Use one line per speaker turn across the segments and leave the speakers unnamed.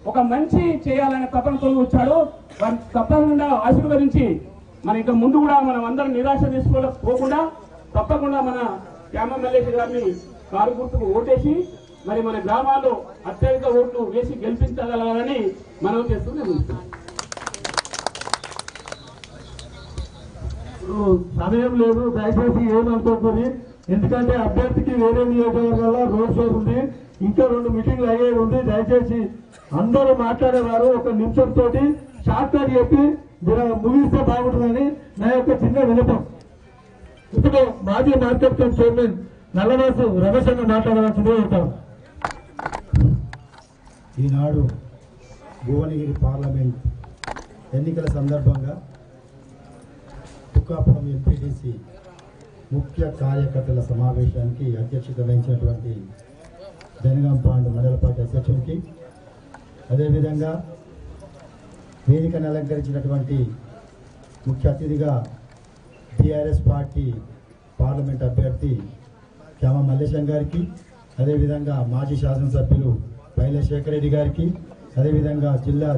ఒక మంచి చేయాలనే తపనతో వచ్చాడో వారిని తప్పకుండా ఆశీర్వదించి మన ఇంకా ముందు కూడా మనం అందరం నిరాశ తీసుకోకుండా పోకుండా తప్పకుండా మన శ్యామ మల్లేష్ గారిని కారు గుర్తుకు ఓటేసి మరి మన గ్రామాల్లో అత్యధిక ఓట్లు వేసి గెలిపించగలగాలని మనం చేస్తూ నేను
సమయం లేదు దయచేసి ఏమనుకోకూడదు ఎందుకంటే అభ్యర్థికి వేరే నియోజకవర్గాల్లో రోడ్ షో ఉంది. ఇంకా రెండు మీటింగ్లు అయ్యేది ఉంది. దయచేసి అందరూ మాట్లాడేవారు ఒక నిమిషం తోటి షార్ట్ కట్ చెప్పి ముగిస్తే బాగుంటుందని నా యొక్క చిన్న వినపం. ఇప్పుడు మాజీ market committee chairman Nallavasu Ramesh అన్న మాట్లాడవలసిందే ఉంటాం
ఈనాడు భువనగిరి పార్లమెంట్ ఎన్నికల సందర్భంగా తుక్కాపురం ఎంపీటీసీ ముఖ్య కార్యకర్తల సమావేశానికి అధ్యక్షత వహించినటువంటి జనగాం పాండు మండలపాటి అధ్యక్షునికి అదేవిధంగా వేదికను అలంకరించినటువంటి ముఖ్య అతిథిగా టీఆర్ఎస్ పార్టీ పార్లమెంట్ అభ్యర్థి క్యామ మల్లేశం గారికి అదేవిధంగా మాజీ శాసనసభ్యులు పైల శేఖర్ రెడ్డి గారికి అదేవిధంగా జిల్లా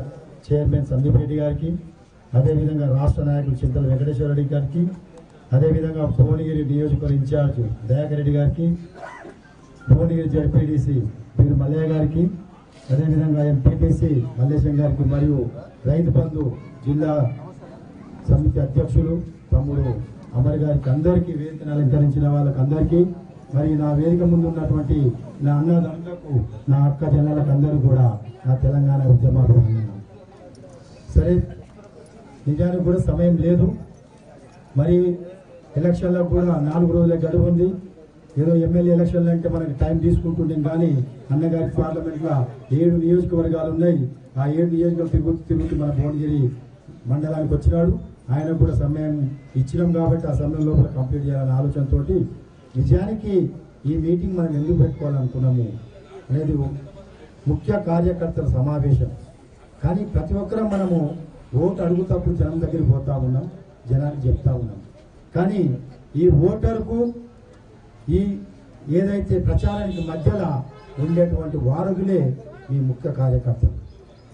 చైర్మన్ సందీప్ రెడ్డి గారికి అదేవిధంగా రాష్ట్ర నాయకులు చింతల వెంకటేశ్వర రెడ్డి గారికి అదేవిధంగా భువనగిరి నియోజకవర్గ ఇన్ఛార్జ్ దయాకర్ రెడ్డి గారికి భువనగిరి జడ్పీడీసీ వీరు మల్లయ్య గారికి అదేవిధంగా ఎంపీటీసీ మల్లేశం గారికి మరియు రైతు బంధు జిల్లా సమితి అధ్యక్షులు తమ్ముడు అమర్ గారికి అందరికీ వేదికను అలంకరించిన వాళ్ళకి అందరికీ మరి నా వేదిక ముందు ఉన్నటువంటి నా అన్నదమ్ములకు నా అక్క జనాలకు అందరూ కూడా నా తెలంగాణ ఉద్యమాభివందనం సరే నిజానికి కూడా సమయం లేదు. మరి ఎలక్షన్లకు కూడా నాలుగు రోజుల గడువు ఉంది. ఏదో ఎమ్మెల్యే ఎలక్షన్లు అంటే మనకి టైం తీసుకుంటుండే కానీ అన్నగారి పార్లమెంట్లో ఏడు నియోజకవర్గాలు ఉన్నాయి. ఆ ఏడు నియోజకవర్గాలు తిరుగుతూ తిరుగుతూ మన భువనగిరి మండలానికి వచ్చినాడు. ఆయన కూడా సమయం ఇచ్చినాం కాబట్టి ఆ సమయం లోపల కంప్లీట్ చేయాలనే ఆలోచనతో నిజానికి ఈ మీటింగ్ మనం ఎందుకు పెట్టుకోవాలనుకున్నాము అనేది ముఖ్య కార్యకర్తల సమావేశం. కానీ ప్రతి ఒక్కరం మనము ఓటు అడుగుతప్పుడు జనం దగ్గరికి పోతా ఉన్నాం జనానికి చెప్తా ఉన్నాం. కానీ ఈ ఓటర్కు ఈ ఏదైతే ప్రచారానికి మధ్యలో ఉండేటువంటి వారధులే ఈ ముఖ్య కార్యకర్తలు.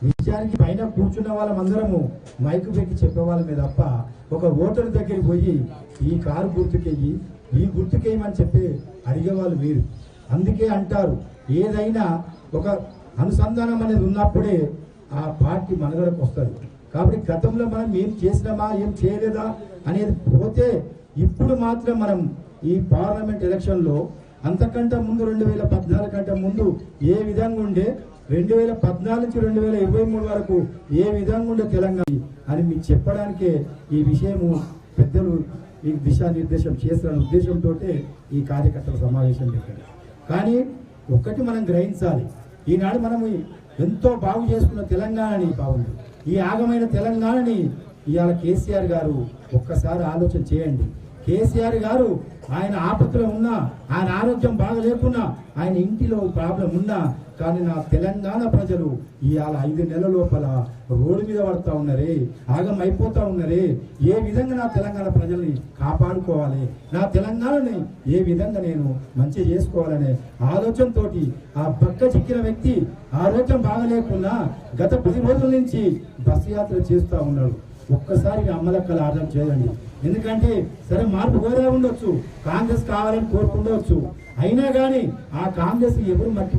నిజానికి పైన కూర్చున్న వాళ్ళమందరము మైకు పెట్టి చెప్పే వాళ్ళమే తప్ప ఒక ఓటర్ దగ్గరికి పోయి ఈ కారు గుర్తుకెయ్యి ఈ గుర్తుకేయమని చెప్పి అడిగేవాళ్ళు మీరు అందుకే అంటారు ఏదైనా ఒక అనుసంధానం అనేది ఉన్నప్పుడే ఆ పార్టీ మనగడకు వస్తుంది. కాబట్టి గతంలో మనం ఏం చేసినామా ఏం చేయలేదా అనేది పోతే ఇప్పుడు మాత్రం మనం ఈ పార్లమెంట్ ఎలక్షన్లో అంతకంటే ముందు రెండు వేల పద్నాలుగు కంటే ముందు ఏ విధంగా ఉండే రెండు వేల పద్నాలుగు నుంచి రెండు వేల ఇరవై మూడు వరకు ఏ విధంగా ఉండే తెలంగాణ అని మీకు చెప్పడానికే ఈ విషయము పెద్దలు ఈ దిశానిర్దేశం చేస్తున్న ఉద్దేశంతో ఈ కార్యకర్తల సమావేశం పెట్టారు. కానీ ఒక్కటి మనం గ్రహించాలి. ఈనాడు మనం ఎంతో బాగు చేసుకున్న తెలంగాణని బాగుంది. ఈ ఆగమైన తెలంగాణని ఇవాళ కేసీఆర్ గారు ఒక్కసారి ఆలోచన చేయండి. కేసీఆర్ గారు ఆయన ఆపత్తులో ఉన్నా ఆయన ఆరోగ్యం బాగా లేకున్నా ఆయన ఇంటిలో ప్రాబ్లం ఉన్నా కానీ నా తెలంగాణ ప్రజలు ఇవాళ ఐదు నెలల లోపల రోడ్డు మీద పడతా ఉన్నారే ఆగం అయిపోతా ఉన్నారే ఏ విధంగా నా తెలంగాణ ప్రజల్ని కాపాడుకోవాలి నా తెలంగాణని ఏ విధంగా నేను మంచి చేసుకోవాలనే ఆలోచనతో ఆ పక్క చిక్కిన వ్యక్తి ఆరోగ్యం బాగలేకున్నా గత పది రోజుల నుంచి బస్సు యాత్ర చేస్తూ ఉన్నాడు. ఒక్కసారి అమ్మలక్కలు అర్థం చేయండి. ఎందుకంటే సరే మార్పు కోరే ఉండొచ్చు కాంగ్రెస్ కావాలని కోరుకుండవచ్చు అయినా కానీ ఆ కాంగ్రెస్ ఎవరు మట్టి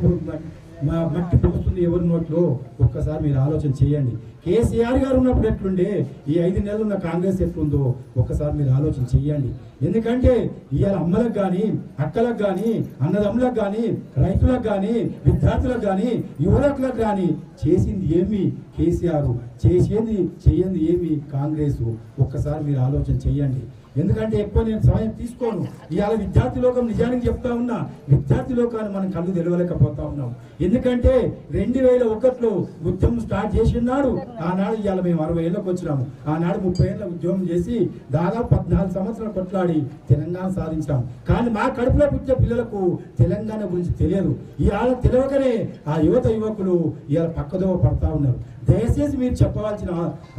మట్టి పోస్తుంది ఎవరి నోట్లో? ఒక్కసారి మీరు ఆలోచన చేయండి. కేసీఆర్ గారు ఉన్నప్పుడు ఎట్లుండే? ఈ ఐదు నెలలు ఉన్న కాంగ్రెస్ ఎట్లుందో ఒక్కసారి మీరు ఆలోచన చేయండి ఎందుకంటే ఇవాళ అమ్మలకు కానీ అక్కలకు కానీ అన్నదమ్ములకు కానీ రైతులకు కానీ విద్యార్థులకు కానీ యువకులకు కానీ చేసింది ఏమి కేసీఆర్? చేసేది చేయంది ఏమి కాంగ్రెస్? ఒక్కసారి మీరు ఆలోచన చేయండి ఎందుకంటే ఎక్కువ నేను సమయం తీసుకోను. ఇవాళ విద్యార్థి లోకం నిజానికి చెప్తా ఉన్నా విద్యార్థి లోకాన్ని మనం కళ్ళు తెలవలేకపోతా ఉన్నాం. ఎందుకంటే రెండు వేల ఒకటిలో ఉద్యమం స్టార్ట్ చేసినాడు ఆనాడు ఇవాళ మేము అరవై ఏళ్ళకి వచ్చినాము. ఆనాడు ముప్పై ఏళ్ళ ఉద్యమం చేసి దాదాపు పద్నాలుగు సంవత్సరాలు కొట్లాడి తెలంగాణ సాధించాం. కానీ మా కడుపులో పుట్టిన పిల్లలకు తెలంగాణ గురించి తెలియదు. ఇవాళ తెలియకనే ఆ యువత యువకులు ఇవాళ పక్కదోవ పడతా ఉన్నారు. దయచేసి మీరు చెప్పవలసిన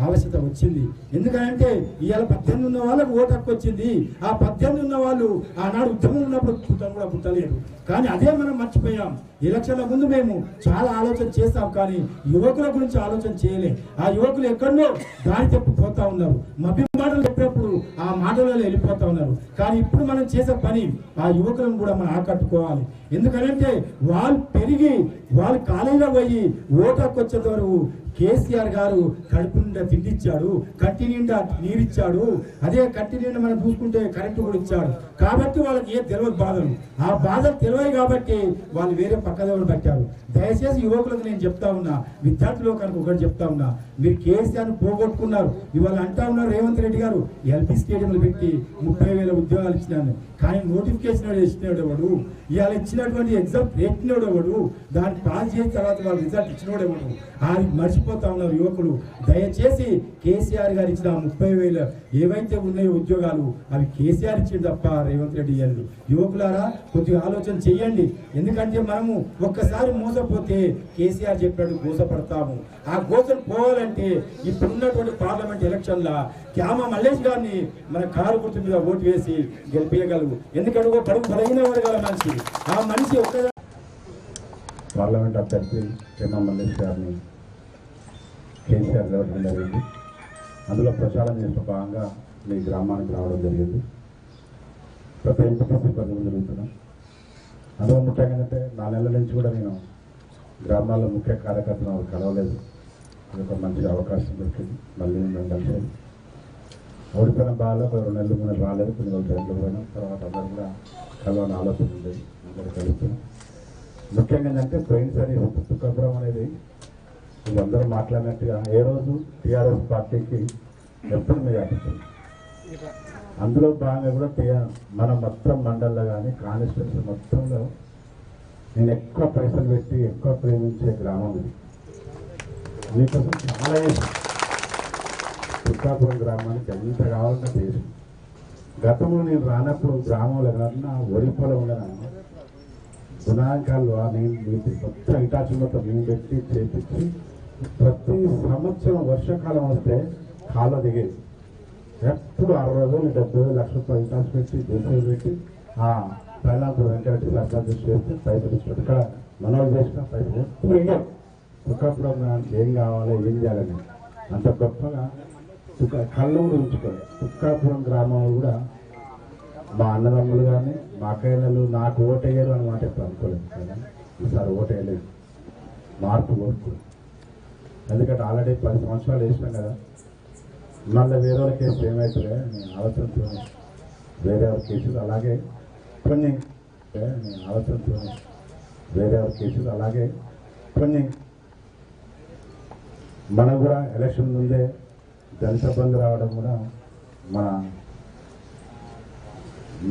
ఆవశ్యకత వచ్చింది. ఎందుకంటే ఇవాళ పద్దెనిమిది ఉన్న వాళ్ళకు ఓటు వచ్చింది. ఆ పద్దెనిమిది ఉన్న వాళ్ళు ఆనాడు ఉద్యమం ఉన్నప్పుడు పుట్టం కూడా పుట్టలేరు కానీ అదే మనం మర్చిపోయాం. ఎలక్షన్ల ముందు మేము చాలా ఆలోచన చేస్తాం కానీ యువకుల గురించి ఆలోచన చేయలే. ఆ యువకులు ఎక్కడో దారి తప్పి పోతా ఉన్నారు. మభ్య మాటలు చెప్పినప్పుడు ఆ మాటలలో వెళ్ళిపోతా ఉన్నారు. కానీ ఇప్పుడు మనం చేసే పని ఆ యువకులను కూడా మనం ఆకట్టుకోవాలి. ఎందుకంటే వాళ్ళు పెరిగి వాళ్ళు కాలేజీలో పోయి ఓటాకు వచ్చేంత వరకు కేసీఆర్ గారు కడుపు నిండా తిండిచ్చాడు కంటి నిండా నీరిచ్చాడు. అదే కంటి నిండా మనం చూసుకుంటే కరెంటు కూడా ఇచ్చాడు. కాబట్టి వాళ్ళకి ఏ తెలియదు బాధలు. ఆ బాధలు తెలియదు కాబట్టి వాళ్ళు వేరే పక్కదోడు పెట్టారు. దయచేసి యువకులకు నేను చెప్తా ఉన్నా విద్యార్థులు కనుక ఒకటి చెప్తా ఉన్నా మీరు కేసీఆర్ పోగొట్టుకున్నారు. ఇవాళ అంటా ఉన్నారు రేవంత్ రెడ్డి గారు ఎల్పీ స్టేడియంలు పెట్టి ముప్పై వేల ఉద్యోగాలు ఇచ్చినాను. కానీ నోటిఫికేషన్ ఇచ్చినాడు ఎవడు? ఇవాళ ఇచ్చినటువంటి ఎగ్జామ్ పెట్టినాడు ఎవడు? దాన్ని పాస్ చేసిన తర్వాత వాళ్ళు రిజల్ట్ ఇచ్చినోడు ఎవడు? అది మర్చిపోతా ఉన్నారు యువకులు. దయచేసి కేసీఆర్ గారు ఇచ్చిన ముప్పై వేల ఏవైతే ఉన్నాయో ఉద్యోగాలు అవి కేసీఆర్ ఇచ్చింది తప్ప రేవంత్ రెడ్డి గారు యువకులారా కొద్దిగా ఆలోచన చేయండి ఎందుకంటే మనము ఒక్కసారి మోసపోతే కేసీఆర్ చెప్పినట్టు మోసపడతాము. ఆ గోసలు పోవాలంటే ఇప్పుడున్నటువంటి పార్లమెంట్ ఎలక్షన్ల క్యామ మల్లేష్ గారిని మన కారు గుర్తు మీద ఓటు వేసి గెలిపించగలరు ఎందుకంటే ఒక పడుగు బలహీన వర్గాల మనిషి ఆ మనిషి ఒక్క
పార్లమెంట్ అభ్యర్థి చిన్న మల్లేష్ గారిని కేసీఆర్ జరగడం జరిగింది అందులో ప్రచారం చేసిన భాగంగా మీ గ్రామానికి రావడం జరిగింది. ప్రతి ఎంపీసీ ప్రజలు జరుగుతున్నాం. అందులో ముఖ్యంగా ఏంటంటే నాలుగు నెలల నుంచి కూడా నేను గ్రామాల్లో ముఖ్య కార్యకర్తలను కలవలేదు. అది ఒక మంచి అవకాశం దొరికింది. మళ్ళీ మేము కలిసేది ఓడిపోయిన బాగా రెండు నెలలు మూడు నెలలు రాలేదు. కొన్ని రోజులు రెండు పోయినాం తర్వాత అందరూ కూడా కలవని ఆలోచన ఉంది. అందరూ కలుస్తున్నాం ముఖ్యంగా ఏంటంటే ఫ్రెండ్స్ అనేది తుకాపురం అనేది వీళ్ళందరూ మాట్లాడినట్టుగా ఏ రోజు టీఆర్ఎస్ పార్టీకి ఎప్పుడు మీద అనిపిస్తుంది అందులో భాగంగా కూడా టీఆర్ మన మొత్తం మండల్లో కానీ కాన్స్టిట్యూన్సీ మొత్తంలో నేను ఎక్కువ పైసలు పెట్టి ఎక్కువ ప్రేమించే గ్రామం ఇది. మీకోసం చాలా దుర్గాపురం గ్రామానికి ఎంత కావాలంటే చేసి గతంలో నేను రానప్పుడు గ్రామంలో కన్నా వరి పొలం గుణాంకాలు నేను నీటి మొత్తం ఇటాచి మొత్తం మేము పెట్టి చేపించి ప్రతి సంవత్సరం వర్షాకాలం వస్తే కాళ్ళ దిగేది ఎప్పుడు అరవై వేలు డెబ్బై వేలు లక్ష రూపాయలు ఇటాచి పెట్టి దేశాలు పెట్టి ఆ పైనాపురం వెంకటరెడ్డి దృష్టి చేస్తే పైసలు ఇచ్చాడు ఇక్కడ మనోళ్ళు చేసిన పైసలు ఎప్పుడు ఇవ్వరు. ఒకప్పుడు ఏం కావాలి ఏం చేయాలని అంత గొప్పగా తుక్క కళ్ళూరు ఉంచుకోవాలి తుక్కాపురం గ్రామంలో కూడా మా అన్నదమ్ములు కానీ మా అక్కయ్యలు నాకు ఓటేయరు అని మాట ఎప్పుడు అనుకోలేదు కానీ ఈసారి ఓటేయలేదు మార్పు కోరుకు ఎందుకంటే ఆల్రెడీ పది సంవత్సరాలు వేసినాం కదా. మళ్ళీ వేరే వాళ్ళ కేసులు ఏమవుతుందో నేను ఆలోచనతో వేరే వాళ్ళ కేసులు అలాగే కొన్ని నేను ఆలోచనతో వేరే వాళ్ళ కేసులు అలాగే కొన్ని మనకు కూడా ఎలక్షన్ ముందే దళిత బంధు రావడం కూడా మన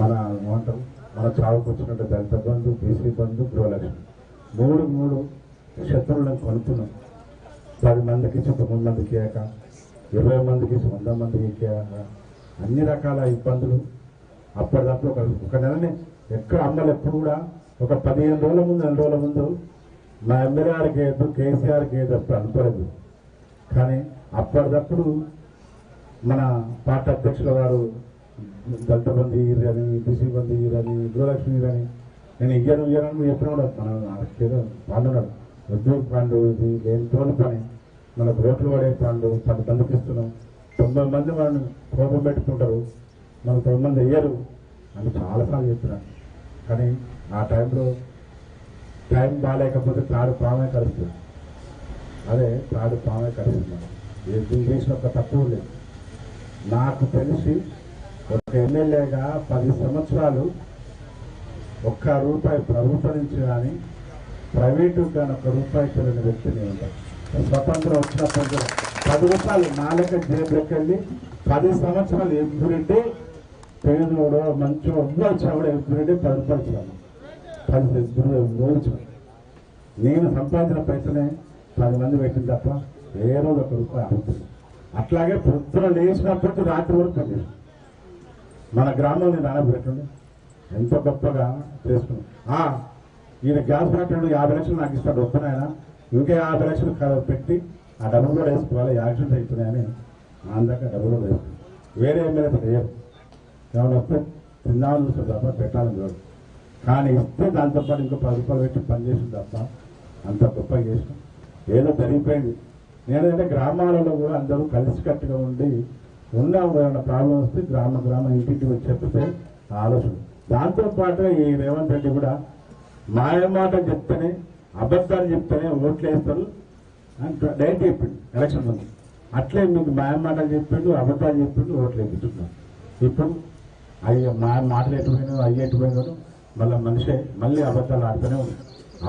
మన ఏమంటారు? మన చావుకు వచ్చినట్టు దళిత బంధు బీసీ బంధు గృహలక్ష్మి. మూడు మూడు శత్రువులను కొనుక్కున్నాం. పది మందికి ఇచ్చి తొమ్మిది మందికి ఇయ్యాక ఇరవై మందికి ఇచ్చి వంద మందికి ఇయ్యాక అన్ని రకాల ఇబ్బందులు అప్పటిదప్పుడు ఒక ఒక నెలని ఎక్కడ అమ్మలు ఎప్పుడు కూడా ఒక పదిహేను రోజుల ముందు నెల రోజుల ముందు మా ఎమ్మెల్యే గారికి ఏదో కేసీఆర్కి ఏదో అప్పుడు అనుకోలేదు. కానీ అప్పటిదప్పుడు మన పార్టీ అధ్యక్షుల వారు దళిత బంధు అని బీసీ బంధు అని గృహలక్ష్మి అని నేను ఇయ్యను ఇయ్యను నువ్వు చెప్పినాడు. మన ఏదో పండున్నాడు ఉద్యోగ పండు ఇది ఏం తోలు పని. మనకు రోడ్లు పడే పండు చాలా మందికి తొంభై మంది మనం కోపం పెట్టుకుంటారు. మనకు తొమ్మిది మంది అయ్యారు. అని చాలాసార్లు చెప్పినాను కానీ ఆ టైంలో టైం బాగాలేకపోతే తాడు పామే కలుస్తుంది. అదే తాడు పామే కలుస్తుంది. ఏం చేసిన ఒక తక్కువ లేదు. నాకు తెలిసి ఒక ఎమ్మెల్యేగా పది సంవత్సరాలు ఒక్క రూపాయి ప్రభుత్వం నుంచి కానీ ప్రైవేటు కానీ ఒక రూపాయి తెలియని వ్యక్తిని ఉంటాను స్వతంత్రం వచ్చినప్పుడు పది రూపాయలు నా లెక్క వెళ్ళి పది సంవత్సరాలు ఎప్పుడంటే పేదోడో మంచో ఎవ్వరు వచ్చినా కూడా పది రూపాయలు పది ఎదురు రోజు నేను సంపాదించిన పైసలే పది మంది పెట్టింది తప్ప ఏ రోజు ఒక రూపాయి అవుతుంది అట్లాగే పొద్దున లేచినప్పటికీ రాత్రి వరకు పనిచేసి మన గ్రామంలో నేను నానబెట్టండి ఎంతో గొప్పగా చేసుకున్నాం ఈయన గ్యాస్ కట్టడం యాభై లక్షలు నాకు ఇస్తాడు. వస్తున్నాయన ఇంకా యాభై లక్షలు పెట్టి ఆ డబ్బులు కూడా వేసుకోవాలి. యాక్సిడెంట్ అవుతున్నాయని నా డబ్బులు కూడా వేసుకున్నాం వేరే ఎమ్మెల్యే చేయరు ఏమైనా వస్తే తిందామని తప్ప పెట్టాలని చూడు కానీ ఇస్తే దాంతోపాటు ఇంకో పది రూపాయలు పెట్టి పనిచేసింది తప్ప అంత గొప్ప చేసిన. ఏదో జరిగిపోయింది. ఏంటంటే గ్రామాలలో కూడా అందరూ కలిసికట్టుగా ఉండి ఉన్న ఏమైనా ప్రాబ్లం వస్తే గ్రామ గ్రామ ఇంటింటికి వచ్చి చెప్తే ఆలోచన. దాంతోపాటు ఈ రేవంత్ రెడ్డి కూడా మాయమాట చెప్తేనే అబద్ధాలు చెప్తేనే ఓట్లు వేస్తారు అని డైరెక్ట్ చెప్పిండు ఎలక్షన్ ముందు. అట్లే మీకు మాయ చెప్పిండు అబద్ధాలు చెప్పిండు ఓట్లు వేపించుకున్నాం ఇప్పుడు అయ్యో మా మాటలు ఎటుపోయినాడు అయ్యి ఎటుపోయినాడు మళ్ళీ మనిషే మళ్ళీ అబద్ధాలు ఆడుతూనే ఉంది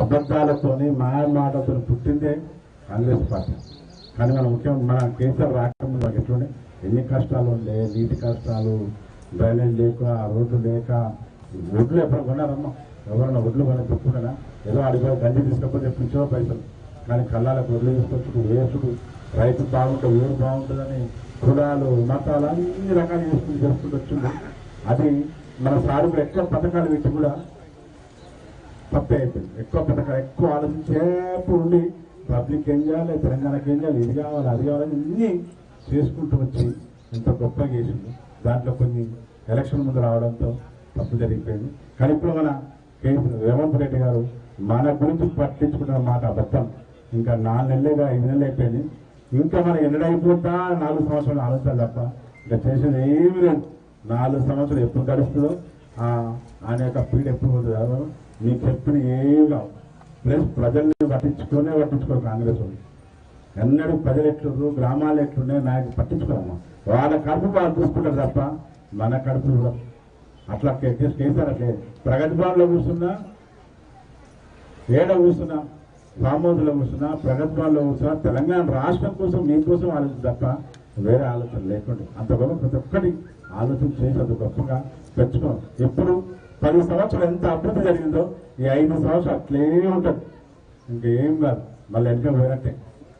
అబద్ధాలతోని మాయమాటతో పుట్టిందే కాంగ్రెస్ పార్టీ. కానీ మన ముఖ్యం మన కేసీఆర్ రాకముందు మనకి ఎట్లుండే ఎన్ని కష్టాలు ఉండే నీటి కష్టాలు డ్రైనేజ్ లేక రోడ్లు లేక ఒడ్లు ఎప్పుడు కొన్నారమ్మా? ఎవరన్నా ఒడ్లు కొన చెప్పుకున్నా ఏదో అడిగి గంజి తీసుకపోతే ఎప్పుడు పైసలు. కానీ కళ్ళాలకు ఒడ్లు తీసుకొచ్చుడు వేసుడు రైతు బాగుంటే ఊరు బాగుంటుందని కులాలు మతాలు అన్ని రకాలు చేసుకుని చేసుకుంటూ వచ్చింది అది మన సారుకు ఎక్కువ పథకాలు పెట్టి కూడా తప్పే అయిపోయింది. ఎక్కువ పథకాలు ఎక్కువ ఆలోచించేపు ఉండి పబ్లిక్ ఏం చేయాలి? తెలంగాణకి ఏం చేయాలి? ఇది కావాలి అది కావాలని అన్ని చేసుకుంటూ వచ్చి ఎంత గొప్పగా చేసింది. దాంట్లో కొన్ని ఎలక్షన్ ముందు రావడంతో తప్పు జరిగిపోయింది. కానీ ఇప్పుడు మన రేవంత్ రెడ్డి గారు మన గురించి పట్టించుకున్న మాట అబద్ధం. ఇంకా నాలుగు నెలలుగా ఐదు నెలలు అయిపోయింది. ఇంకా మనం ఎన్నడైపోతా నాలుగు సంవత్సరాలు ఆలోచన తప్ప ఇంకా చేసేది ఏమీ లేదు. నాలుగు సంవత్సరాలు ఎప్పుడు గడుస్తుందో ఆయన యొక్క పీడ ఎప్పుడు పోతుందో మీకు చెప్పిన ఏమి కావు. ప్లస్ ప్రజల్ని పట్టించుకునే పట్టించుకోరు కాంగ్రెస్ వాళ్ళు. ఎన్నడూ ప్రజలు ఎట్లున్నారు గ్రామాలు ఎట్లున్నాయి నాయకులు పట్టించుకోరమ్మా వాళ్ళ కడుపు వాళ్ళు చూసుకుంటారు తప్ప మన కడుపు కూడా. అట్లా కేసీఆర్ అట్లే. ప్రగతి భవన్లో కూర్చున్నా ఏడ కూర్చున్నా ఫామ్ హౌస్లో కూర్చున్నా ప్రగతి భవన్లో కూర్చున్నా తెలంగాణ రాష్ట్రం కోసం మీకోసం ఆలోచన తప్ప వేరే ఆలోచన లేకుండా. అంత గొప్ప ప్రతి ఒక్కటి ఆలోచన చేసి అది గొప్పగా తెచ్చుకోవాలి. ఎప్పుడు పది సంవత్సరాలు ఎంత అభివృద్ధి జరిగిందో ఈ ఐదు సంవత్సరాలు అట్లే ఉంటుంది ఇంకేం కాదు. మళ్ళీ వెనక పోయినట్టే.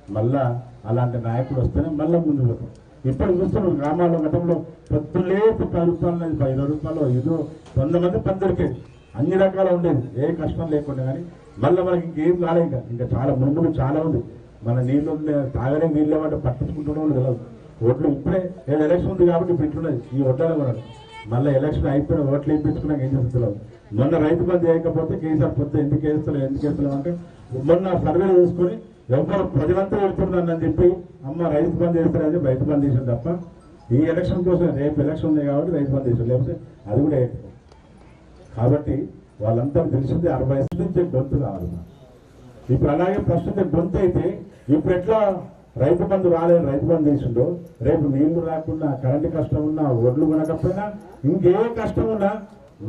మళ్ళా అలాంటి నాయకుడు వస్తేనే మళ్ళీ ముందు పోతాం. ఇప్పుడు చూస్తున్నాం గ్రామాల్లో గతంలో పొత్తులే పది రూపాయలు అనేది ఇరవై రూపాయలు ఏదో వంద మంది పని దొరికేది. అన్ని రకాల ఉండేది. ఏ కష్టం లేకుండా కానీ మళ్ళీ మనకి ఇంకేం కాలే ఇంకా. ఇంకా చాలా ముందు చాలా ఉంది. మన నీళ్ళు ఉండే- తాగనే నీళ్ళు పట్టించుకుంటున్న పట్టించుకుంటున్నాం తెలియదు ఓట్లు ఇప్పుడే ఏదో ఎలక్షన్ ఉంది కాబట్టి ఇప్పుడు ఇట్లున్నది. ఈ ఓట్లలో కూడా మళ్ళీ ఎలక్షన్ అయిపోయిన ఓట్లు వేయించుకున్నాక ఏం చేస్తుందో మొన్న రైతు బంద్ చేయకపోతే కేసీఆర్ పొద్దు ఎందుకు వేస్తలేదు ఎందుకు వేస్తలేవు అంటే మొన్న సర్వేలు చూసుకొని ఎవరు ప్రజలంతా వెళ్తున్నారని చెప్పి అమ్మ రైతు బంద్ చేస్తారని బయట రైతు బంధు తప్ప ఈ ఎలక్షన్ కోసం రేపు ఎలక్షన్ ఉంది కాబట్టి రైతు బంద్ చేశారు లేకపోతే అది కూడా వేయకపోతే కాబట్టి వాళ్ళంతా తెలిసింది అరవై నుంచి గొంతు కావాలి ఇప్పుడు అలాగే ప్రస్తుతం గొంతు అయితే ఇప్పుడు ఎట్లా రైతు బంధు రాలేని రైతు బంధు తీసుండో రేపు నీళ్ళు రాకుండా కరెంటు కష్టం ఉన్నా ఒడ్లు కొనకపోయినా ఇంకే కష్టం ఉన్నా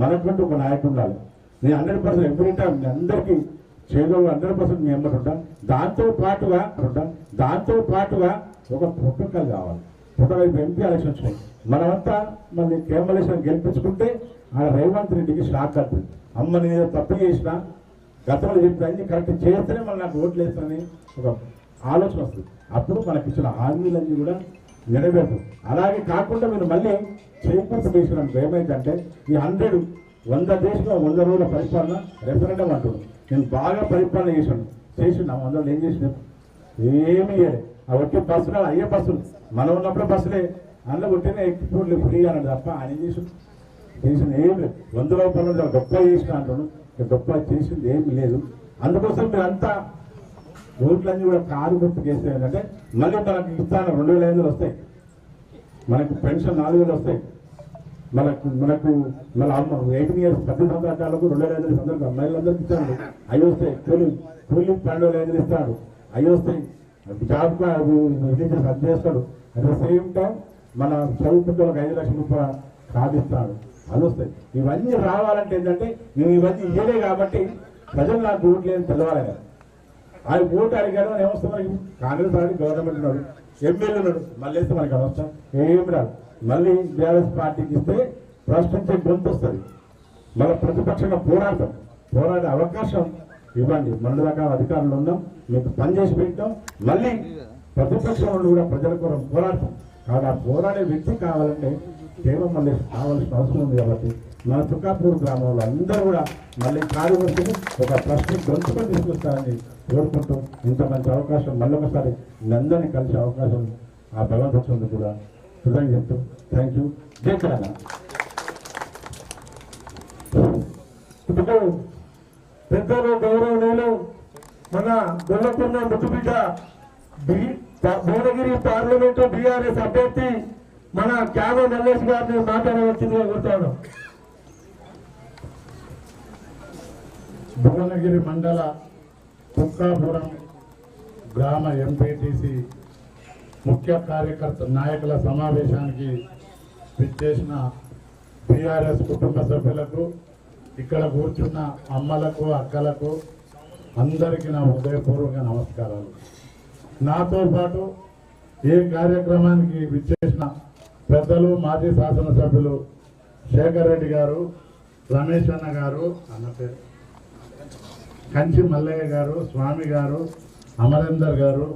మనకుంటూ ఒక నాయకుడు ఉండాలి. నేను హండ్రెడ్ పర్సెంట్ ఎవ్రీ టైం మీ అందరికీ చేలో హండ్రెడ్ పర్సెంట్ మీ ఉంటాం. దాంతో పాటుగా ఉంటాం. దాంతో పాటుగా ఒక ప్రోటోకాల్ కావాలి. ప్రోటోకాల్ ఎంపీ ఎలక్షన్ వచ్చినాయి. మనమంతా మళ్ళీ కేమలేషన్ గెలిపించుకుంటే ఆ రేవంత్ రెడ్డికి షాక్ అవుతుంది అమ్మ నేను తప్పు చేసినా గతంలో చెప్పిన కరెక్ట్ చేస్తేనే మళ్ళీ నాకు ఓట్లు వేస్తానని ఒక ఆలోచన వస్తుంది. అప్పుడు మనకి ఇచ్చిన హామీలన్నీ కూడా నెరవేరు అలాగే కాకుండా మీరు మళ్ళీ చేకూర్పు చేసినప్పుడు ఏమైందంటే ఈ హండ్రెడ్ వంద దేశంలో వంద రోజుల పరిపాలన రెఫరెండం అంటుంది నేను బాగా పరిపాలన చేశాను. చేసిన వందలు ఏం చేసిన ఏమీ ఆ వచ్చే బస్సులు అయ్యే బస్సులు. మనం ఉన్నప్పుడు బస్సులే. అందులో కొట్టిన ఎక్కిపోట్లు ఫ్రీ అన్నాడు తప్ప ఆయన ఏం చేసిన ఏం లేదు. వంద రూపాయలు గొప్ప చేసిన అంటాను గొప్ప చేసింది ఏమి లేదు. అందుకోసం మీరు అంతా ఓట్లన్నీ కూడా కారు గుర్తు చేస్తే ఏంటంటే మళ్ళీ మనకు ఇస్తాను రెండు వేల ఐదు వస్తాయి. మనకు పెన్షన్ నాలుగు వేలు వస్తాయి. మనకు మనకు మన అమ్మ ఎయిటీన్ ఇయర్స్ పది సంవత్సరాలకు రెండు వేల ఐదు సందర్భం అమ్మాయిలందరికీ ఇస్తాడు అవి వస్తాయి. కూలి కూలి పన్నెండు వేల ఐదు ఇస్తాడు. అవి వస్తాయి. జాబ్ అది చేస్తాడు. అట్ ద సేమ్ టైం మన చదువుకుంటే ఒక ఐదు లక్షల రూపాయలు సాధిస్తాడు అది వస్తాయి. ఇవన్నీ రావాలంటే ఏంటంటే మేము ఇవన్నీ ఇయ్యలే కాబట్టి ప్రజలు నాకు ఓట్లు లేని తెలవాలి కదా. ఆయన ఓటు అడిగాడు అని ఏమొస్తా మనకి కాంగ్రెస్ ఆడి గవర్నమెంట్ ఉన్నాడు ఎమ్మెల్యే ఉన్నాడు మళ్ళీ వేస్తే మనకి అవసరం ఏం రాదు. మళ్ళీ బీఆర్ఎస్ పార్టీకి ఇస్తే ప్రశ్నించే గొంతు వస్తుంది. మళ్ళీ ప్రతిపక్షంగా పోరాడతాం. పోరాడే అవకాశం ఇవ్వండి. మన రకాల అధికారులు ఉన్నాం. మీకు పని చేసి పెట్టాం. మళ్ళీ ప్రతిపక్షంలో కూడా ప్రజల కోసం పోరాడతాం. కాబట్టి ఆ పోరాడే వ్యక్తి కావాలంటే కేవలం మళ్ళీ కావాల్సిన అవసరం ఉంది కాబట్టి మన తుకాపూర్ గ్రామంలో అందరూ కూడా మళ్ళీ కార్యవర్తిని ఒక ప్రశ్న గొంతుకొని తీసుకొస్తారని కోరుకుంటూ ఇంత మంచి అవకాశం మళ్ళొకసారి నందని కలిసే అవకాశం ఆ భగవంతుడు కూడా కృతజ్ఞత చెప్తూ థ్యాంక్ యూ జై తెలంగాణ.
ఇప్పుడు పెద్దలు గౌరవనీయులు మన గొల్లకున్న ముద్దుబిడ్డ భువనగిరి పార్లమెంటు బీఆర్ఎస్ అభ్యర్థి మన క్యామ మల్లేష్ గారిని మాట్లాడవలసిందిగా కోరుతాను
భువనగిరి మండల కుక్కాపురం గ్రామ ఎంపీటీసీ ముఖ్య కార్యకర్త నాయకుల సమావేశానికి విచ్చేసిన బీఆర్ఎస్ కుటుంబ సభ్యులకు ఇక్కడ కూర్చున్న అమ్మలకు అక్కలకు అందరికీ నా హృదయపూర్వక నమస్కారాలు. నాతో పాటు ఈ కార్యక్రమానికి విచ్చేసిన పెద్దలు మాజీ శాసనసభ్యులు శేఖర్ రెడ్డి గారు రమేష్ అన్న గారు అన్న పేరు. కంచి మల్లయ్య గారు స్వామి గారు అమరేందర్ గారు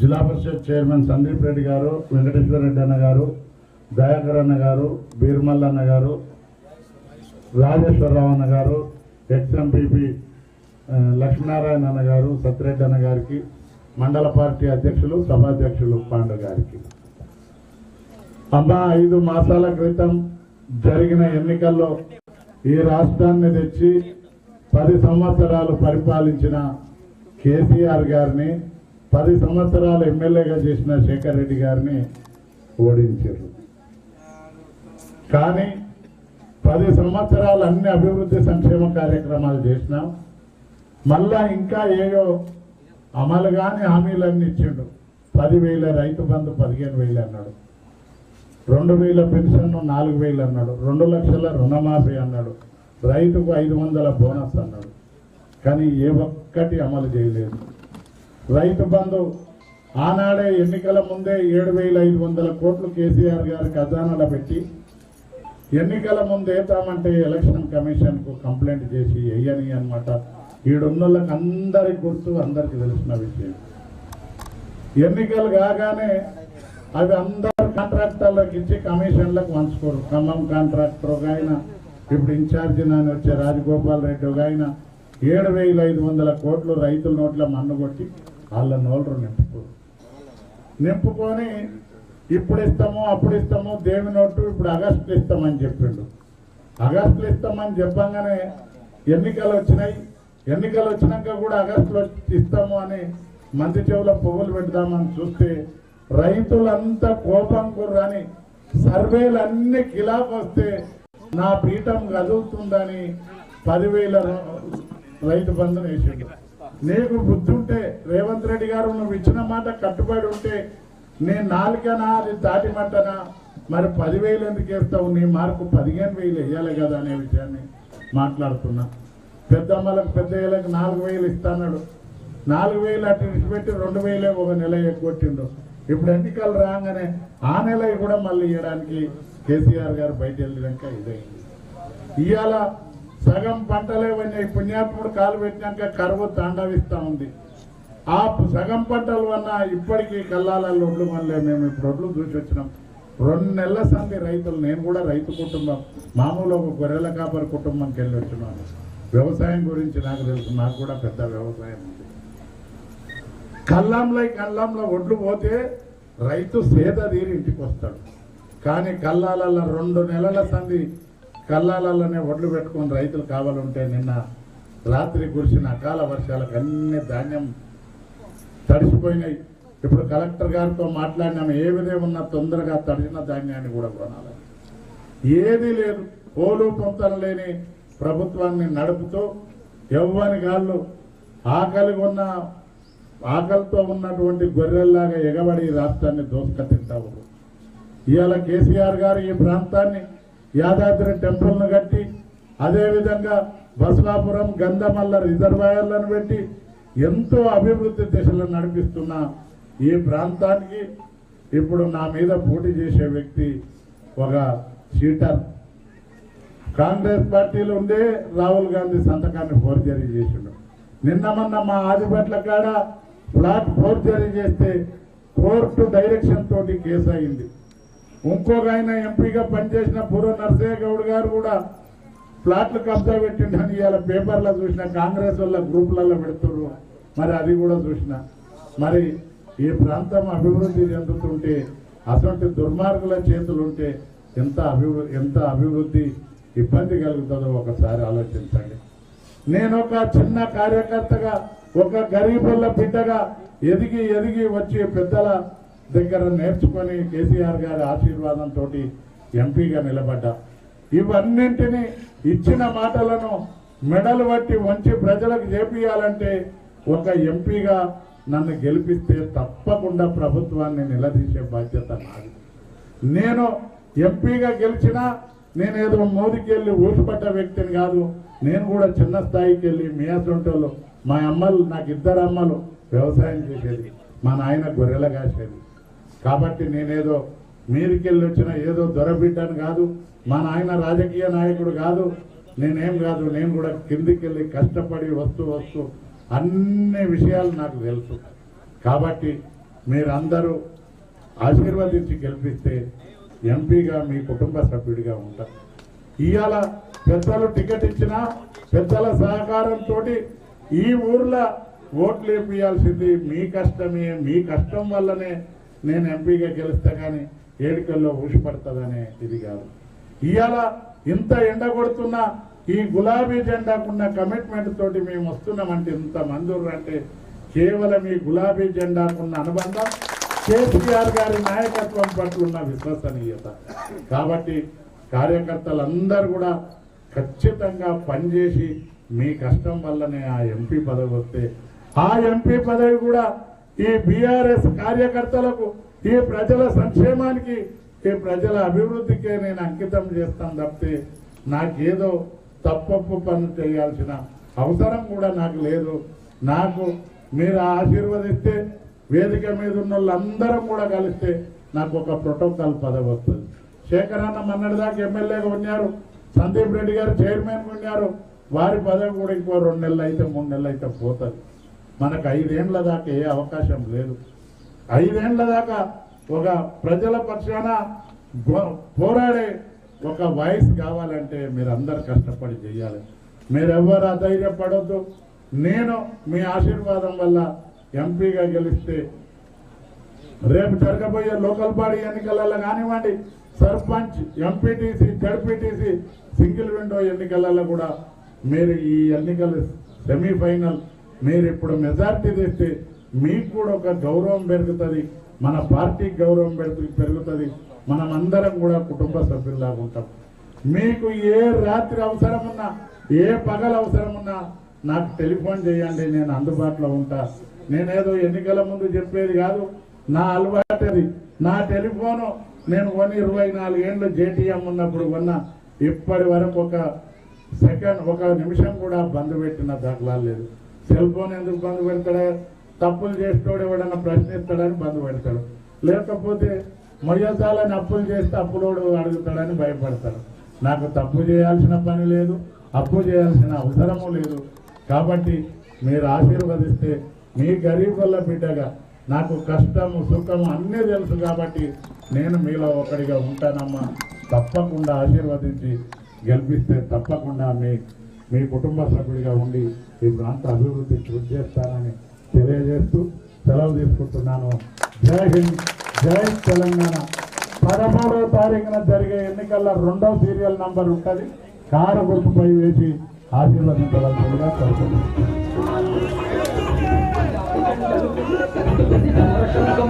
జిల్లా పరిషత్ చైర్మన్ సందీప్ రెడ్డి గారు వెంకటేశ్వర రెడ్డి అన్న గారు దయాకర్ అన్న గారు బీర్మల్ గారు రాజేశ్వరరావు అన్న గారు ఎక్స్ఎంపీపీ లక్ష్మీనారాయణ అన్న గారు సత్యరెడ్డి అన్న గారికి మండల పార్టీ అధ్యక్షులు సభాధ్యక్షులు పాండ గారికి. అమ్మా ఐదు మాసాల క్రితం జరిగిన ఎన్నికల్లో ఈ రాష్ట్రాన్ని తెచ్చి పది సంవత్సరాలు పరిపాలించిన కేసీఆర్ గారిని పది సంవత్సరాలు ఎమ్మెల్యేగా చేసిన శేఖర్ రెడ్డి గారిని ఓడించారు. కానీ పది సంవత్సరాలు అన్ని అభివృద్ధి సంక్షేమ కార్యక్రమాలు చేసినాం. మళ్ళా ఇంకా ఏయో అమలు కాని హామీలన్నీ ఇచ్చిండు. పదివేల రైతు బంధు పదిహేను వేలు అన్నాడు. రెండు వేల పెన్షన్ నాలుగు వేలు అన్నాడు. రెండు లక్షల రుణమాఫీ అన్నాడు. రైతుకు ఐదు వందల బోనస్ అన్నాడు. కానీ ఏ ఒక్కటి అమలు చేయలేదు. రైతు బంధు ఆనాడే ఎన్నికల ముందే ఏడు వేల ఐదు వందల కోట్లు కేసీఆర్ గారి ఖజానాలో పెట్టి ఎన్నికల ముందు ఏతామంటే ఎలక్షన్ కమిషన్కు కంప్లైంట్ చేసి వేయని అనమాట ఈడున్నోళ్ళకి అందరికి గుర్తు అందరికి తెలిసిన విషయం. ఎన్నికలు కాగానే అవి అందరు కాంట్రాక్టర్లకు ఇచ్చి కమిషన్లకు పంచుకోరు. ఖమ్మం కాంట్రాక్టర్ ఒక ఆయన ఇప్పుడు ఇన్ఛార్జి నాని వచ్చే రాజగోపాల్ రెడ్డి ఒక ఆయన ఏడు వేల ఐదు వందల కోట్లు రైతుల నోట్ల మన్ను కొట్టి వాళ్ళ నోళ్ళు నింపుకోరు నింపుకొని ఇప్పుడు ఇస్తాము అప్పుడు ఇస్తాము దేవి నోటు ఇప్పుడు ఆగస్టులో ఇస్తామని చెప్పిండు. ఆగస్టులో ఇస్తామని చెప్పంగానే ఎన్నికలు వచ్చినాయి. ఎన్నికలు వచ్చినాక కూడా ఆగస్టులో ఇస్తాము అని మంత్రి చెవుల పువ్వులు పెడదామని చూస్తే రైతులంతా కోపం కుర్రని సర్వేలు అన్ని కిలాఫ్ వస్తే నా పీఠం కదులుతుందని పదివేల రైతు బంధం వేసిండు. నీకు బుద్ధి ఉంటే రేవంత్ రెడ్డి గారు నువ్వు ఇచ్చిన మాట కట్టుబడి ఉంటే నేను నాలుగనా అది దాటిమంటనా మరి పదివేలు ఎందుకు వేస్తావు? నీ మార్కు పదిహేను వేలు వేయాలి కదా అనే విషయాన్ని మాట్లాడుతున్నా. పెద్దమ్మలకు పెద్ద ఏళ్ళకి నాలుగు వేలు ఇస్తాడు నాలుగు వేలు అటు విడిచిపెట్టి రెండు వేలే ఒక నెల కొట్టిండు ఇప్పుడు ఎన్నికలు రాగానే ఆ నెల కూడా మళ్ళీ ఇవ్వడానికి కేసీఆర్ గారు బయట వెళ్ళినాక ఇదైంది. ఇవాళ సగం పంటలే పోయినాయి. పుణ్యాత్ముడు కాలు పెట్టినాక కరువు తాండవిస్తా ఉంది. ఆ సగం పంటలు వల్ల ఇప్పటికీ కల్లాలలో ఒడ్లు మళ్ళీ మేము ఇప్పుడు ఒడ్లు చూసి వచ్చినాం. రెండు నెలల సంది రైతులు నేను కూడా రైతు కుటుంబం మామూలు ఒక గొర్రెల కాపరి కుటుంబంకి వెళ్ళి వచ్చినాను. వ్యవసాయం గురించి నాకు తెలుసు. నాకు కూడా పెద్ద వ్యవసాయం ఉంది. కల్లంలో కల్లంలో ఒడ్లు పోతే రైతు సేద తీరి ఇంటికి వస్తాడు. కానీ కల్లాలల్ల రెండు నెలల సంది కల్లాలల్లనే ఒడ్లు పెట్టుకుని రైతులు కావాలంటే నిన్న రాత్రి కురిసిన అకాల వర్షాలకు అన్ని ధాన్యం తడిసిపోయినాయి. ఇప్పుడు కలెక్టర్ గారితో మాట్లాడినాము ఏ విధంగా తొందరగా తడిసిన ధాన్యాన్ని కూడా కొనాలి. ఏది లేదు పోలు పొంతన లేని ప్రభుత్వాన్ని నడుపుతూ ఎవ్వని గాళ్ళు ఆకలి ఉన్న ఆకలితో ఉన్నటువంటి గొర్రెల్లాగా ఎగబడి రాష్ట్రాన్ని దోసుక తింటావు ఇవాళ కేసీఆర్ గారు ఈ ప్రాంతాన్ని యాదాద్రి టెంపుల్ను కట్టి అదేవిధంగా బసలాపురం గంధమల్ల రిజర్వాయర్లను పెట్టి ఎంతో అభివృద్ధి దిశలో నడిపిస్తున్న ఈ ప్రాంతానికి ఇప్పుడు నా మీద పోటీ చేసే వ్యక్తి ఒక సీటర్ కాంగ్రెస్ పార్టీలో ఉండే రాహుల్ గాంధీ సంతకాన్ని ఫోర్జరీ చేసిండు. నిన్న మొన్న మా ఆదిపట్ల కాడ ఫ్లాట్ ఫోర్జరీ చేస్తే కోర్టు డైరెక్షన్ తోటి కేసు అయింది. ఇంకొక ఆయన ఎంపీగా పనిచేసిన పూర్వ నరసయ్య గౌడ్ గారు కూడా ఫ్లాట్లు కబ్జా పెట్టిండని ఇవాళ పేపర్లో చూసిన కాంగ్రెస్ వాళ్ళ గ్రూపులలో పెడుతున్నారు మరి అది కూడా చూసిన. మరి ఈ ప్రాంతం అభివృద్ధి చెందుతుంటే అటువంటి దుర్మార్గుల చేతులుంటే ఎంత అభివృద్ధి ఎంత అభివృద్ధి ఇబ్బంది కలుగుతుందో ఒకసారి ఆలోచించండి. నేను ఒక చిన్న కార్యకర్తగా ఒక గరీబుల బిడ్డగా ఎదిగి ఎదిగి వచ్చే పెద్దల దగ్గర నేర్చుకొని కేసీఆర్ గారి ఆశీర్వాదంతో ఎంపీగా నిలబడ్డా. ఇవన్నింటినీ ఇచ్చిన మాటలను మెడలు పట్టి వంచి ప్రజలకు చేపియాలంటే ఒక ఎంపీగా నన్ను గెలిపిస్తే తప్పకుండా ప్రభుత్వాన్ని నిలదీసే బాధ్యత నాది. నేను ఎంపీగా గెలిచినా నేనేదో మోదీకి వెళ్ళి ఊసిపడ్డ వ్యక్తిని కాదు నేను కూడా చిన్న స్థాయికి వెళ్ళి మీ మా అమ్మలు నాకు ఇద్దరు అమ్మలు వ్యవసాయం చేసేది మా నాయన గొర్రెల కాసేది. కాబట్టి నేనేదో మీరికెళ్ళి వచ్చిన ఏదో దొరబిడ్డని కాదు మా నాయన రాజకీయ నాయకుడు కాదు నేనేం కాదు నేను కూడా కిందికెళ్ళి కష్టపడి వస్తూ వస్తూ అన్ని విషయాలు నాకు తెలుసు. కాబట్టి మీరందరూ ఆశీర్వదించి గెలిపిస్తే ఎంపీగా మీ కుటుంబ సభ్యుడిగా ఉంటారు ఇవాళ పెద్దలు టికెట్ ఇచ్చిన పెద్దల సహకారంతో ఈ ఊర్లో ఓట్లు వేపియాల్సింది మీ కష్టమే మీ కష్టం వల్లనే నేను ఎంపీగా గెలుస్తా కానీ ఏడుకల్లో ఊసిపడుతుందనే ఇది కాదు. ఇవాళ ఇంత ఎండ కొడుతున్నా ఈ గులాబీ జెండాకున్న కమిట్మెంట్ తోటి మేము వస్తున్నామంటే ఇంత మంజూరు అంటే కేవలం ఈ గులాబీ జెండాకున్న అనుబంధం కేసీఆర్ గారి నాయకత్వం పట్ల ఉన్న విశ్వసనీయత. కాబట్టి కార్యకర్తలందరూ కూడా ఖచ్చితంగా పనిచేసి మీ కష్టం వల్లనే ఆ ఎంపీ పదవి వస్తే ఆ ఎంపీ పదవి కూడా ఈ బీఆర్ఎస్ కార్యకర్తలకు ఈ ప్రజల సంక్షేమానికి ఈ ప్రజల అభివృద్ధికే నేను అంకితం చేస్తాను తప్పితే నాకేదో తప్పప్పు పనులు చేయాల్సిన అవసరం కూడా నాకు లేదు. నాకు మీరు ఆశీర్వదిస్తే వేదిక మీద ఉన్న వాళ్ళందరం కూడా కలిస్తే నాకు ఒక ప్రోటోకాల్ పదవి వస్తుంది. శేఖరన్న మన్నటిదాకా ఎమ్మెల్యేగా ఉన్నారు సందీప్ రెడ్డి గారు చైర్మన్ ఉన్నారు. వారి పదవి కూడా ఇంకో రెండు నెలలు అయితే మూడు నెలలు అయితే పోతుంది. మనకు ఐదేండ్ల దాకా ఏ అవకాశం లేదు. ఐదేండ్ల దాకా ఒక ప్రజల పక్షాన గో- పోరాడే ఒక వాయిస్ కావాలంటే మీరందరూ కష్టపడి చేయాలి. మీరెవ్వరు అధైర్యపడద్దు. నేను మీ ఆశీర్వాదం వల్ల ఎంపీగా గెలిస్తే రేపు జరగబోయే లోకల్ బాడీ ఎన్నికలలో కానివ్వండి sarpanch MPTC ZPTC single window ఎన్నికలలో కూడా మీరు ఈ ఎన్నికలు సెమీఫైనల్ మీరు ఇప్పుడు మెజార్టీ తెస్తే మీకు కూడా ఒక గౌరవం పెరుగుతుంది మన పార్టీకి గౌరవం పెరుగు- పెరుగుతుంది మనం అందరం కూడా కుటుంబ సభ్యుల్లాగా ఉంటాం. మీకు ఏ రాత్రి అవసరం ఉన్నా ఏ పగల అవసరం ఉన్నా నాకు టెలిఫోన్ చేయండి నేను అందుబాటులో ఉంటా. నేనేదో ఎన్నికల ముందు చెప్పేది కాదు నా అలవాటు అది. నా టెలిఫోను నేను కొన్ని ఇరవై నాలుగేళ్ళు జేటీఎం ఉన్నప్పుడు కొన్న ఇప్పటి వరకు ఒక సెకండ్ ఒక నిమిషం కూడా బంద్ పెట్టిన దాఖలాలు లేదు. సెల్ ఫోన్ ఎందుకు బంద్ పెడతాడా? తప్పులు చేసేటోడు ఎవడన్నా ప్రశ్నిస్తాడని బంద్ పెడతాడు. లేకపోతే మొయ్యసాలని అప్పులు చేస్తే అప్పులోడు అడుగుతాడని భయపడతాడు. నాకు తప్పు చేయాల్సిన పని లేదు అప్పు చేయాల్సిన అవసరము లేదు. కాబట్టి మీరు ఆశీర్వదిస్తే మీ గరీబుల బిడ్డగా నాకు కష్టము సుఖము అన్నీ తెలుసు కాబట్టి నేను మీలో ఒకడిగా ఉంటానమ్మా. తప్పకుండా ఆశీర్వదించి గెలిపిస్తే తప్పకుండా మీ మీ కుటుంబ సభ్యుడిగా ఉండి ఈ ప్రాంత అభివృద్ధి కృషి చేస్తానని తెలియజేస్తూ సెలవు తీసుకుంటున్నాను. జై హింద్ జై తెలంగాణ. పదమూడవ తారీఖున జరిగే ఎన్నికల్లో రెండో సీరియల్ నంబర్ ఉంటుంది. కారు గుర్తుపై వేసి ఆశీర్వదించవలసిందిగా కోరుకుంటున్నాను.